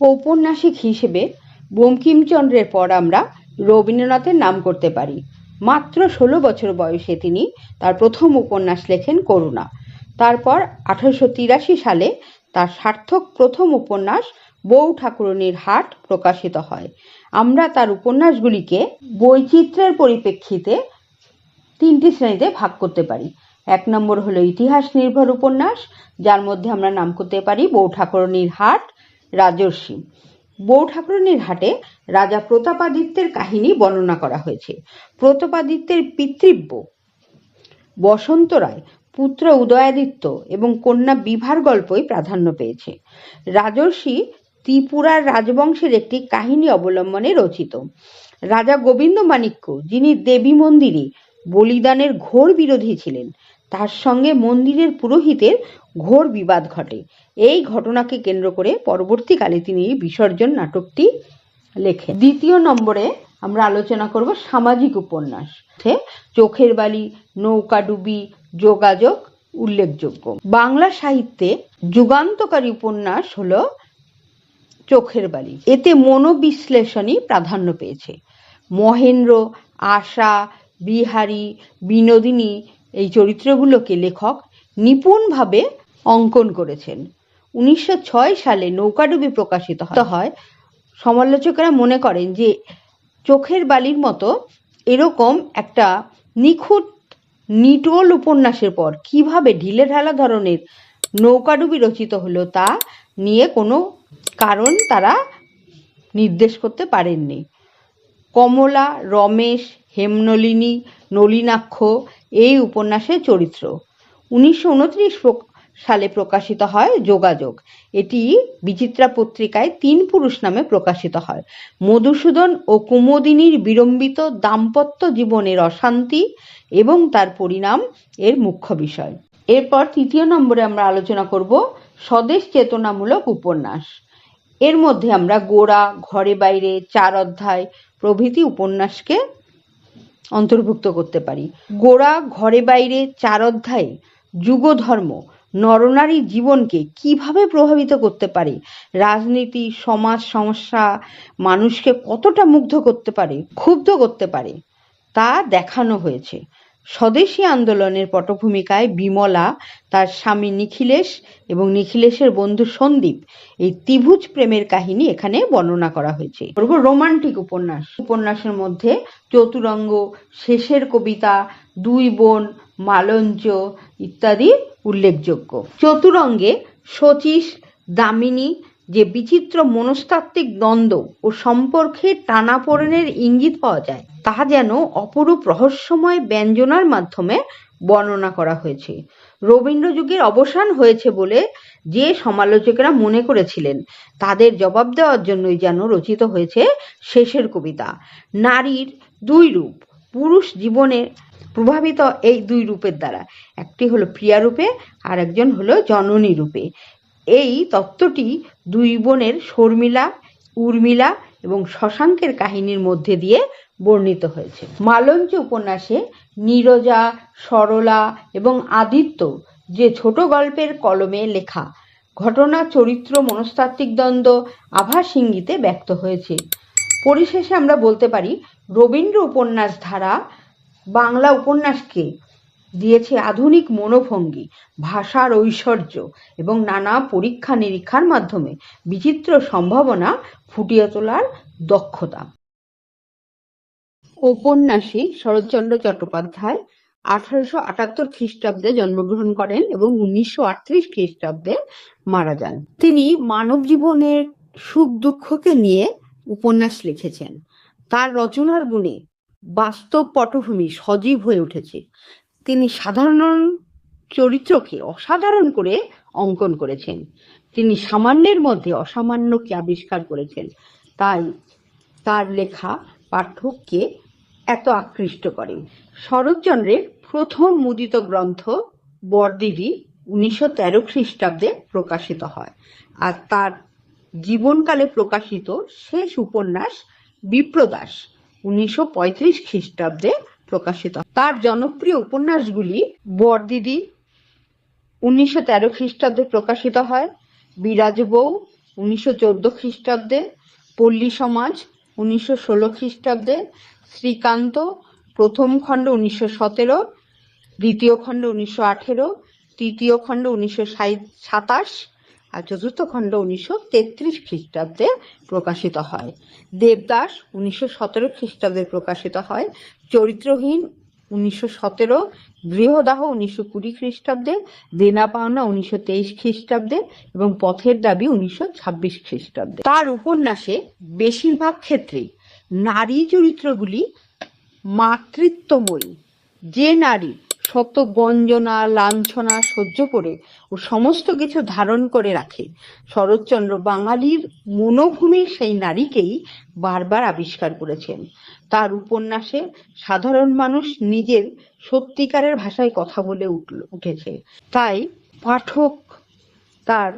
ঔপন্যাসিক হিসেবে বঙ্কিমচন্দ্রের পর আমরা রবীন্দ্রনাথের নাম করতে পারি। মাত্র ষোলো বছর বয়সে তিনি তার প্রথম উপন্যাস লেখেন করুণা। তারপর আঠারোশো তিরাশি সালে তার সার্থক প্রথম উপন্যাস বউ ঠাকুরনীর হাট প্রকাশিত হয়। আমরা তার উপন্যাসগুলিকে বৈচিত্র্যের পরিপ্রেক্ষিতে তিনটি শ্রেণীতে ভাগ করতে পারি। এক নম্বর হলো ইতিহাস নির্ভর উপন্যাস, যার মধ্যে আমরা নাম করতে পারি বউ ঠাকুরনীর হাট রাজর্ষি। বউ ঠাকুরনীর হাটে রাজা প্রতাপাদিত্যের কাহিনী বর্ণনা করা হয়েছে। প্রতাপাদিত্যের পিতৃব্য বসন্ত রায়, পুত্র উদয়াদিত্য এবং কন্যা বিভার গল্পই প্রাধান্য পেয়েছে। রাজর্ষি ত্রিপুরার রাজবংশের একটি কাহিনী অবলম্বনে রচিত। রাজা গোবিন্দ মাণিক্য, যিনি দেবী মন্দিরে বলিদানের ঘোর বিরোধী ছিলেন তার সঙ্গে মন্দিরের পুরোহিতের ঘোর বিবাদ ঘটে। এই ঘটনাকে কেন্দ্র করে পরবর্তীকালে তিনি বিসর্জন নাটকটি লেখেন। দ্বিতীয় নম্বরে আমরা আলোচনা করব সামাজিক উপন্যাস। চোখের বালি নৌকাডুবি যোগাযোগ, উল্লেখযোগ্য। বাংলা সাহিত্যে যুগান্তকারী উপন্যাস হলো চোখের বালি। এতে মনোবিশ্লেষণই প্রাধান্য পেয়েছে। মহেন্দ্র, আশা, বিহারী, বিনোদিনী এই চরিত্রগুলোকে লেখক নিপুণভাবে অঙ্কন করেছেন। উনিশশো ছয় সালে নৌকাডুবি প্রকাশিত হয়। সমালোচকেরা মনে করেন যে, চোখের বালির মতো এরকম একটা নিখুঁত নিটোল উপন্যাসের পর কীভাবে ঢিলে ঢালা ধরনের নৌকাডুবি রচিত হলো তা নিয়ে কোনো কারণ তারা নির্দেশ করতে পারেননি। কমলা, রমেশ হেমনলিনী, নলিনাক্ষ, এই উপন্যাসের চরিত্র। উনিশশো উনত্রিশ সালে প্রকাশিত হয় যোগাযোগ। এটি বিচিত্রা পত্রিকায় তিন পুরুষ নামে প্রকাশিত হয়। মধুসূদন ও কুমোদিনীর বিড়ম্বিত দাম্পত্য জীবনের অশান্তি এবং তার পরিণাম এর মুখ্য বিষয়। এরপর তৃতীয় নম্বরে আমরা আলোচনা করব স্বদেশ চেতনামূলক উপন্যাস। এর মধ্যে আমরা গোড়া, ঘরে বাইরে, চার অধ্যায় প্রভৃতি উপন্যাসকে অন্তর্ভুক্ত করতে পারি। গোড়া ঘরে বাইরে চার অধ্যায়ে যুগধর্ম, নরনারী জীবনকে কীভাবে প্রভাবিত করতে পারে? রাজনীতি, সমাজ সমস্যা, মানুষকে কতটা মুগ্ধ করতে পারে, ক্ষুব্ধ করতে পারে, তা দেখানো হয়েছে। স্বদেশী আন্দোলনের পটভূমিকায় বিমলা, তার স্বামী নিখিলেশ এবং নিখিলেশের বন্ধু সন্দীপ এই ত্রিভুজ প্রেমের কাহিনী এখানে বর্ণনা করা হয়েছে। রোমান্টিক উপন্যাস। উপন্যাসের মধ্যে চতুরঙ্গ, শেষের কবিতা, দুই বোন, মালঞ্চ ইত্যাদি উল্লেখযোগ্য। চতুরঙ্গে শচীশ, দামিনী যে বিচিত্র মনস্তাত্ত্বিক দ্বন্দ্ব ও সম্পর্কে টানাপোড়েনের ইঙ্গিত পাওয়া যায় তা যেন অপরূপ রহস্যময় ব্যঞ্জনার মাধ্যমে বর্ণনা করা হয়েছে। রবীন্দ্র যুগের অবসান হয়েছে বলে যে সমালোচকেরা মনে করেছিলেন, তাদের জবাব দেওয়ার জন্যই যেন রচিত হয়েছে শেষের কবিতা। নারীর দুই রূপ, পুরুষ জীবনে প্রভাবিত এই দুই রূপের দ্বারা, একটি হলো প্রিয়া রূপে আর একজন হলো জননী রূপে। এই তত্ত্বটি দুই বোনের শর্মিলা, উর্মিলা এবং শশাঙ্কের কাহিনীর মধ্যে দিয়ে বর্ণিত হয়েছে। মালঞ্চ উপন্যাসে নীরজা, সরলা এবং আদিত্য যে ছোট গল্পের কলমে লেখা ঘটনা, চরিত্র, মনস্তাত্ত্বিক দ্বন্দ্ব, আভাস ইঙ্গিতে ব্যক্ত হয়েছে। পরিশেষে আমরা বলতে পারি, রবীন্দ্র উপন্যাস ধারা বাংলা উপন্যাসকে দিয়েছে আধুনিক মনোভঙ্গি, ভাষার ঐশ্বর্য এবং নানা পরীক্ষা নিরীক্ষার মাধ্যমে বিচিত্র সম্ভাবনা ফুটিয়ে তোলার দক্ষতা। ঔপন্যাসিক শরৎচন্দ্র চট্টোপাধ্যায় আঠারোশো আটাত্তর খ্রিস্টাব্দে জন্মগ্রহণ করেন এবং উনিশশো আটত্রিশ খ্রিস্টাব্দে মারা যান। তিনি মানব জীবনের সুখ দুঃখকে নিয়ে উপন্যাস লিখেছেন। তার রচনার গুণে বাস্তব পটভূমি সজীব হয়ে উঠেছে। তিনি সাধারণ চরিত্রকে অসাধারণ করে অঙ্কন করেছেন। তিনি সামান্যের মধ্যে অসামান্যকে আবিষ্কার করেছেন। তাই তার লেখা পাঠককে এত আকৃষ্ট করে শরৎচন্দ্রের প্রথম মুদিত গ্রন্থ বরদিদি উনিশশো তেরো খ্রিস্টাব্দে প্রকাশিত হয় আর তার জীবনকালে প্রকাশিত শেষ উপন্যাস বিপ্রদাস উনিশশো পঁয়ত্রিশ খ্রিস্টাব্দে প্রকাশিত। তার জনপ্রিয় উপন্যাসগুলি বরদিদি উনিশশো তেরো খ্রিস্টাব্দে প্রকাশিত হয়, বিরাজ বউ উনিশশো চোদ্দ খ্রিস্টাব্দে, পল্লী সমাজ উনিশশো ষোলো খ্রিস্টাব্দে, শ্রীকান্ত প্রথম খণ্ড উনিশশো সতেরো, দ্বিতীয় খণ্ড উনিশশো আঠেরো, তৃতীয় খণ্ড উনিশশো সাতাশ আর চতুর্থ খণ্ড উনিশশো তেত্রিশ খ্রিস্টাব্দে প্রকাশিত হয়। দেবদাস উনিশশো সতেরো খ্রিস্টাব্দে প্রকাশিত হয়। চরিত্রহীন উনিশশো সতেরো, গৃহদাহ উনিশশো কুড়ি খ্রিস্টাব্দে দেনা পাওনা উনিশশো তেইশ খ্রিস্টাব্দে এবং পথের দাবি উনিশশো ছাব্বিশ খ্রিস্টাব্দে। তার উপন্যাসে বেশিরভাগ ক্ষেত্রেই নারী চরিত্রগুলি মাতৃত্বময়ী। যে নারী শত গঞ্জনা লাঞ্ছনা সহ্য করে ও সমস্ত কিছু ধারণ করে রাখে। শরৎচন্দ্র বাঙালির মনোভূমির সেই নারীকেই বারবার আবিষ্কার করেছেন। তার উপন্যাসে সাধারণ মানুষ নিজের সত্যিকারের ভাষায় কথা বলে উঠল উঠেছে। তাই পাঠক তার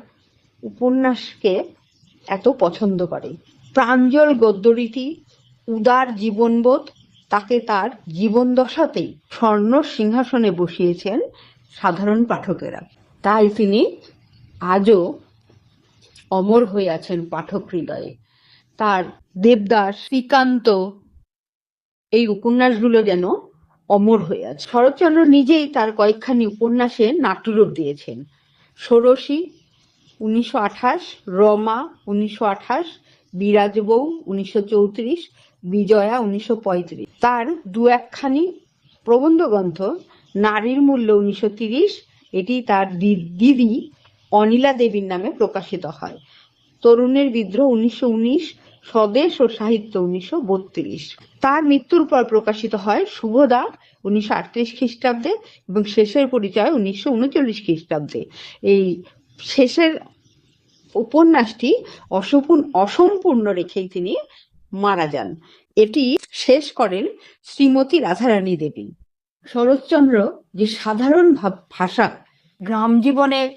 উপন্যাসকে এত পছন্দ করে। প্রাঞ্জল গদ্যরীতি, উদার জীবনবোধ তাকে তার জীবন দশাতেই স্বর্ণ সিংহাসনে বসিয়েছেন সাধারণ পাঠকেরা। তাই তিনি আজও অমর হয়ে আছেন পাঠক হৃদয়ে। তার দেবদাস, শ্রীকান্ত এই উপন্যাসগুলো যেন অমর হয়ে আছে। শরৎচন্দ্র নিজেই তার কয়েকখানি উপন্যাসে নাট্যরূপ দিয়েছেন। ষোড়শী উনিশশো আঠাশ, রমা উনিশশো আঠাশ বিরাজ বউ উনিশশো চৌত্রিশ বিজয়া উনিশশো পঁয়ত্রিশ। তার দু একখানি প্রবন্ধ গ্রন্থ, নারীর মূল্য উনিশশো এটি তার দিদি অনিলা দেবীর নামে প্রকাশিত হয়। তরুণের বিদ্রোহ উনিশশো উনিশ, স্বদেশ ও সাহিত্য উনিশশো বত্রিশ। তার মৃত্যুর পর প্রকাশিত হয় শুভদা উনিশশো আটত্রিশ খ্রিস্টাব্দে এবং শেষের পরিচয় উনিশশো উনচল্লিশ খ্রিস্টাব্দে। এই শেষের উপন্যাসটি অসম্পূর্ণ অসম্পূর্ণ রেখেই তিনি মারা যান। এটি শেষ করেন শ্রীমতী রাধারানী দেবী। শরৎচন্দ্র যে সাধারণ ভাষা গ্রাম জীবনে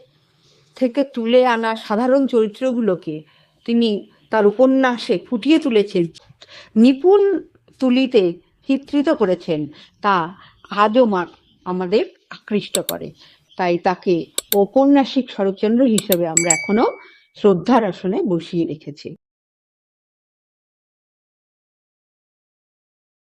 থেকে তুলে আনা সাধারণ চরিত্রগুলোকে তিনি তার উপন্যাসে ফুটিয়ে তুলেছেন, নিপুণ তুলিতে চিত্রিত করেছেন, তা আজও আমাদের আকৃষ্ট করে। তাই তাকে ঔপন্যাসিক শরৎচন্দ্র হিসেবে আমরা এখনও শ্রদ্ধার আসনে বসিয়ে রেখেছি।